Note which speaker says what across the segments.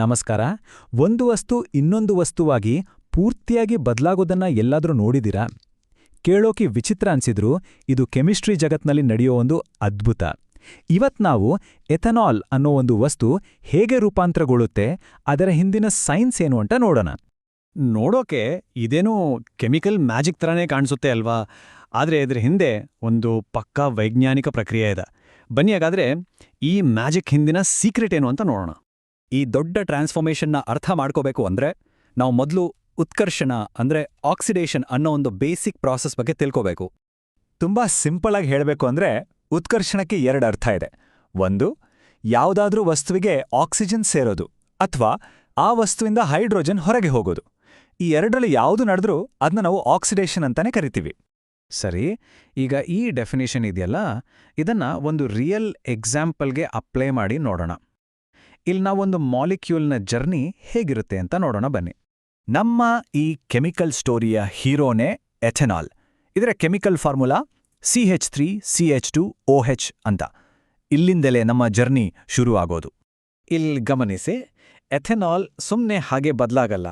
Speaker 1: ನಮಸ್ಕಾರ. ಒಂದು ವಸ್ತು ಇನ್ನೊಂದು ವಸ್ತುವಾಗಿ ಪೂರ್ತಿಯಾಗಿ ಬದಲಾಗೋದನ್ನ ಎಲ್ಲಾದರೂ ನೋಡಿದಿರಾ? ಕೇಳೋಕೆ ವಿಚಿತ್ರ ಅನ್ಸಿದ್ರೂ, ಇದು ಕೆಮಿಸ್ಟ್ರಿ ಜಗತ್ನಲ್ಲಿ ನಡೆಯೋ ಒಂದು ಅದ್ಭುತ. ಇವತ್ ನಾವು ಎಥನಾಲ್ ಅನ್ನೋ ಒಂದು ವಸ್ತು ಹೇಗೆ ರೂಪಾಂತರಗೊಳ್ಳುತ್ತೆ, ಅದರ ಹಿಂದಿನ ಸೈನ್ಸ್ ಏನು ಅಂತ ನೋಡೋಣ.
Speaker 2: ನೋಡೋಕೆ ಇದೇನೋ ಕೆಮಿಕಲ್ ಮ್ಯಾಜಿಕ್ ಥರನೇ ಕಾಣಿಸುತ್ತೆ ಅಲ್ವಾ? ಆದರೆ ಇದ್ರ ಹಿಂದೆ ಒಂದು ಪಕ್ಕಾ ವೈಜ್ಞಾನಿಕ ಪ್ರಕ್ರಿಯೆ ಇದೆ. ಬನ್ನಿ ಹಾಗಾದರೆ ಈ ಮ್ಯಾಜಿಕ್ ಹಿಂದಿನ ಸೀಕ್ರೆಟ್ ಏನು ಅಂತ ನೋಡೋಣ. ಈ ದೊಡ್ಡ ಟ್ರಾನ್ಸ್ಫಾರ್ಮೇಷನ್ನ ಅರ್ಥ ಮಾಡ್ಕೋಬೇಕು ಅಂದ್ರೆ ನಾವು ಮೊದಲು ಉತ್ಕರ್ಷಣ ಅಂದ್ರೆ ಆಕ್ಸಿಡೇಷನ್ ಅನ್ನೋ ಒಂದು ಬೇಸಿಕ್ ಪ್ರಾಸೆಸ್ ಬಗ್ಗೆ ತಿಳ್ಕೋಬೇಕು.
Speaker 3: ತುಂಬಾ ಸಿಂಪಲಾಗಿ ಹೇಳಬೇಕು ಅಂದ್ರೆ ಉತ್ಕರ್ಷಣಕ್ಕೆ ಎರಡು ಅರ್ಥ ಇದೆ. ಒಂದು, ಯಾವುದಾದ್ರೂ ವಸ್ತುವಿಗೆ ಆಕ್ಸಿಜನ್ ಸೇರೋದು ಅಥವಾ ಆ ವಸ್ತುವಿಂದ ಹೈಡ್ರೋಜನ್ ಹೊರಗೆ ಹೋಗೋದು. ಈ ಎರಡರಲ್ಲಿ ಯಾವುದು ನಡೆದ್ರೂ ಅದನ್ನ ನಾವು ಆಕ್ಸಿಡೇಷನ್ ಅಂತಾನೆ ಕರಿತೀವಿ.
Speaker 1: ಸರಿ, ಈಗ ಈ ಡೆಫಿನೇಷನ್ ಇದೆಯಲ್ಲ, ಇದನ್ನ ಒಂದು ರಿಯಲ್ ಎಕ್ಸಾಂಪಲ್ಗೆ ಅಪ್ಲೈ ಮಾಡಿ ನೋಡೋಣ. ಇಲ್ಲಿ ನಾವೊಂದು ಮಾಲಿಕ್ಯೂಲ್ನ ಜರ್ನಿ ಹೇಗಿರುತ್ತೆ ಅಂತ ನೋಡೋಣ ಬನ್ನಿ.
Speaker 3: ನಮ್ಮ ಈ ಕೆಮಿಕಲ್ ಸ್ಟೋರಿಯ ಹೀರೋನೇ ಎಥೆನಾಲ್ ಇದರ chemical formula C H three C H two O H ಅಂತ. ಇಲ್ಲಿಂದಲೇ ನಮ್ಮ ಜರ್ನಿ ಶುರು ಆಗೋದು
Speaker 2: ಇಲ್ಲಿ ಗಮನಿಸಿ ಎಥೆನಾಲ್ ಸುಮ್ಮನೆ ಹಾಗೆ ಬದಲಾಗಲ್ಲ.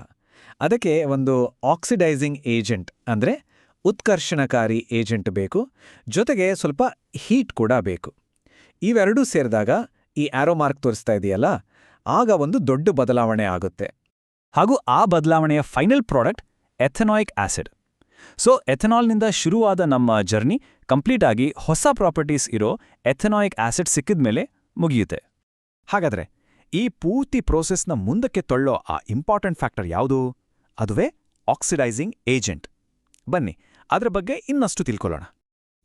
Speaker 2: ಅದಕ್ಕೆ ಒಂದು ಆಕ್ಸಿಡೈಸಿಂಗ್ ಏಜೆಂಟ್ ಅಂದ್ರೆ ಉತ್ಕರ್ಷಣಕಾರಿ ಏಜೆಂಟ್ ಬೇಕು. ಜೊತೆಗೆ ಸ್ವಲ್ಪ ಹೀಟ್ ಕೂಡ ಬೇಕು. ಇವೆರಡೂ ಸೇರಿದಾಗ ಈ ಆರೋ ಮಾರ್ಕ್ ತೋರಿಸ್ತಾ ಇದೆಯಲ್ಲ, ಆಗ ಒಂದು ದೊಡ್ಡ ಬದಲಾವಣೆ ಆಗುತ್ತೆ.
Speaker 3: ಹಾಗೂ ಆ ಬದಲಾವಣೆಯ final product ethanoic acid so ಎಥೆನಾಲ್ನಿಂದ ಶುರುವಾದ ನಮ್ಮ ಜರ್ನಿ ಕಂಪ್ಲೀಟ್ ಆಗಿ ಹೊಸ ಪ್ರಾಪರ್ಟೀಸ್ ಇರೋ ಎಥೆನಾಯಿಕ್ ಆಸಿಡ್ ಸಿಕ್ಕಿದ್ಮೇಲೆ ಮುಗಿಯುತ್ತೆ.
Speaker 2: ಹಾಗಾದ್ರೆ,
Speaker 3: ಈ ಪೂರ್ತಿ ಪ್ರೋಸೆಸ್ನ ಮುಂದಕ್ಕೆ ತೊಳ್ಳೋ ಆ ಇಂಪಾರ್ಟೆಂಟ್ ಫ್ಯಾಕ್ಟರ್ ಯಾವುದು? ಅದುವೇ ಆಕ್ಸಿಡೈಸಿಂಗ್ ಏಜೆಂಟ್ ಬನ್ನಿ, ಅದರ ಬಗ್ಗೆ ಇನ್ನಷ್ಟು ತಿಳ್ಕೊಳ್ಳೋಣ.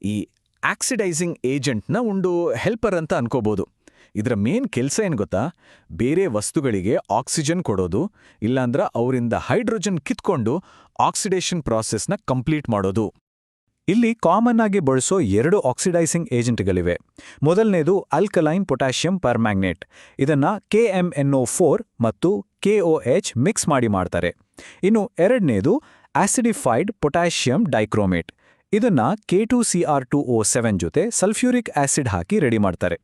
Speaker 2: ಈ ಆಕ್ಸಿಡೈಸಿಂಗ್ ಏಜೆಂಟ್ನ ಒಂದು ಹೆಲ್ಪರ್ ಅಂತ ಅನ್ಕೋಬೋದು. ಇದರ ಮೇನ್ ಕೆಲಸ ಏನು ಗೊತ್ತಾ? ಬೇರೆ ವಸ್ತುಗಳಿಗೆ ಆಕ್ಸಿಜನ್ ಕೊಡೋದು, ಇಲ್ಲಾಂದ್ರೆ ಅವರಿಂದ ಹೈಡ್ರೋಜನ್ ಕಿತ್ಕೊಂಡು ಆಕ್ಸಿಡೇಷನ್ ಪ್ರಾಸೆಸ್ನ ಕಂಪ್ಲೀಟ್ ಮಾಡೋದು.
Speaker 3: ಇಲ್ಲಿ ಕಾಮನ್ ಆಗಿ ಬಳಸೋ ಎರಡು ಆಕ್ಸಿಡೈಸಿಂಗ್ ಏಜೆಂಟ್ಗಳಿವೆ. ಮೊದಲನೇದು ಅಲ್ಕಲೈನ್ ಪೊಟ್ಯಾಷಿಯಂ ಪರ್ಮ್ಯಾಂಗ್ನೇಟ್. ಇದನ್ನ ಕೆಎಂಎನ್ಒ ಫೋರ್ ಮತ್ತು ಕೆಒಎಚ್ ಮಿಕ್ಸ್ ಮಾಡಿ ಮಾಡ್ತಾರೆ. ಇನ್ನು ಎರಡನೇದು ಆಸಿಡಿಫೈಡ್ ಪೊಟ್ಯಾಷಿಯಂ ಡೈಕ್ರೋಮೇಟ್. ಇದನ್ನ K two C R two O seven ಜೊತೆ ಸಲ್ಫ್ಯೂರಿಕ್ ಆಸಿಡ್ ಹಾಕಿ ರೆಡಿ ಮಾಡ್ತಾರೆ.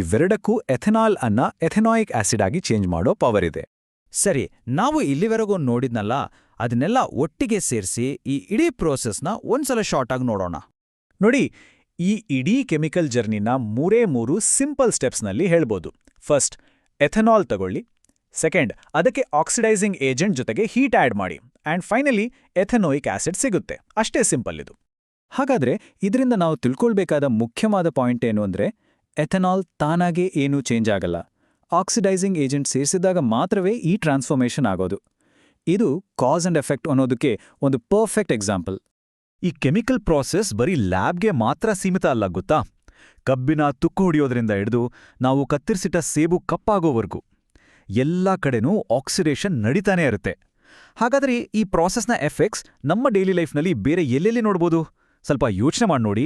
Speaker 3: ಇವೆರಡಕ್ಕೂ ಎಥೆನಾಲ್ ಅನ್ನ ಎಥೆನಾಯಿಕ್ ಆಸಿಡ್ ಆಗಿ ಚೇಂಜ್ ಮಾಡೋ ಪವರ್ ಇದೆ.
Speaker 1: ಸರಿ ನಾವು ಇಲ್ಲಿವರೆಗೂ ನೋಡಿದ್ನಲ್ಲ ಅದನ್ನೆಲ್ಲ ಒಟ್ಟಿಗೆ ಸೇರಿಸಿ ಈ ಇಡೀ ಪ್ರೋಸೆಸ್ನ ಒಂದ್ಸಲ ಶಾರ್ಟ್ ಆಗಿ ನೋಡೋಣ.
Speaker 3: ನೋಡಿ ಈ ಇಡೀ ಕೆಮಿಕಲ್ ಜರ್ನಿನ ಮೂರೇ ಮೂರು ಸಿಂಪಲ್ ಸ್ಟೆಪ್ಸ್ನಲ್ಲಿ ಹೇಳ್ಬೋದು. ಫಸ್ಟ್ ಎಥೆನಾಲ್ ತಗೊಳ್ಳಿ. ಸೆಕೆಂಡ್ ಅದಕ್ಕೆ ಆಕ್ಸಿಡೈಸಿಂಗ್ ಏಜೆಂಟ್ ಜೊತೆಗೆ ಹೀಟ್ ಆ್ಯಡ್ ಮಾಡಿ. ಆ್ಯಂಡ್ ಫೈನಲಿ ಎಥೆನೋಯಿಕ್ ಆಸಿಡ್ ಸಿಗುತ್ತೆ. ಅಷ್ಟೇ ಸಿಂಪಲ್ ಇದು. ಹಾಗಾದ್ರೆ ಇದರಿಂದ ನಾವು ತಿಳ್ಕೊಳ್ಬೇಕಾದ ಮುಖ್ಯವಾದ ಪಾಯಿಂಟ್ ಏನು ಅಂದ್ರೆ ಎಥೆನಾಲ್ ತಾನಾಗೆ ಏನೂ ಚೇಂಜ್ ಆಗಲ್ಲ. ಆಕ್ಸಿಡೈಸಿಂಗ್ ಏಜೆಂಟ್ ಸೇರಿಸಿದಾಗ ಮಾತ್ರವೇ ಈ ಟ್ರಾನ್ಸ್ಫಾರ್ಮೇಷನ್ ಆಗೋದು. ಇದು ಕಾಸ್ ಅಂಡ್ ಎಫೆಕ್ಟ್ ಅನ್ನೋದಕ್ಕೆ ಒಂದು ಪರ್ಫೆಕ್ಟ್ ಎಕ್ಸಾಂಪಲ್ ಈ ಕೆಮಿಕಲ್ ಪ್ರಾಸೆಸ್ ಬರೀ ಲ್ಯಾಬ್ಗೆ ಮಾತ್ರ ಸೀಮಿತ ಅಲ್ಲ ಗೊತ್ತಾ? ಕಬ್ಬಿನ ತುಕ್ಕು ಹೊಡಿಯೋದ್ರಿಂದ ಹಿಡಿದು ನಾವು ಕತ್ತರಿಸಿಟ್ಟ ಸೇಬು ಕಪ್ಪಾಗೋವರೆಗೂ ಎಲ್ಲಾ ಕಡೆನೂ ಆಕ್ಸಿಡೇಷನ್ ನಡೀತಾನೇ ಇರುತ್ತೆ. ಹಾಗಾದ್ರೆ ಈ ಪ್ರಾಸೆಸ್ನ ಎಫೆಕ್ಟ್ಸ್ ನಮ್ಮ ಡೈಲಿ ಲೈಫ್ನಲ್ಲಿ ಬೇರೆ ಎಲ್ಲೆಲ್ಲಿ ನೋಡ್ಬೋದು? ಸ್ವಲ್ಪ ಯೋಚನೆ ಮಾಡಿ ನೋಡಿ.